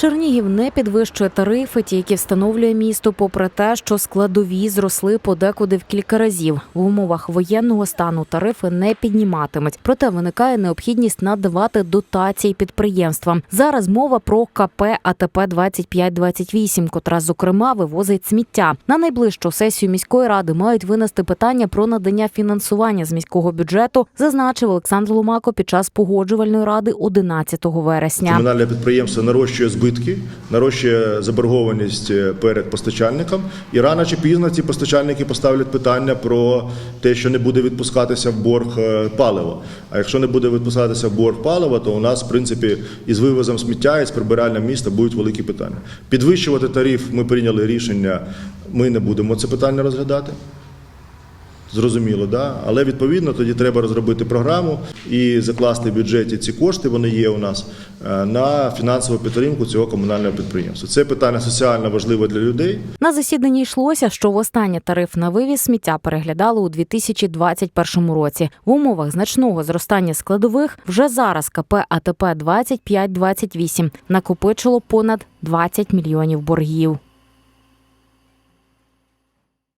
Чернігів не підвищує тарифи, ті, які встановлює місто, попри те, що складові зросли подекуди в кілька разів. В умовах воєнного стану тарифи не підніматимуть. Проте виникає необхідність надавати дотації підприємствам. Зараз мова про КП АТП 2528, котра зокрема вивозить сміття. На найближчу сесію міської ради мають винести питання про надання фінансування з міського бюджету, зазначив Олександр Ломако під час погоджувальної ради 11 вересня. Комунальне підприємство нарощує збитки, нарощує заборгованість е, перед постачальником, і рано чи пізно ці постачальники поставлять питання про те, що не буде відпускатися в борг е, паливо. А якщо не буде відпускатися в борг палива, то у нас, в принципі, із вивозом сміття і з прибиральням міста будуть великі питання. Підвищувати тариф ми прийняли рішення. Ми не будемо це питання розглядати. Зрозуміло, да? але відповідно тоді треба розробити програму і закласти в бюджеті ці кошти, вони є у нас, е, на фінансову підтримку цього комунального підприємства. Це питання соціально важливе для людей. На засіданні йшлося, що востаннє тариф на вивіз сміття переглядали у 2021 році. В умовах значного зростання складових вже зараз КП АТП 2528 накопичило понад 20 мільйонів боргів.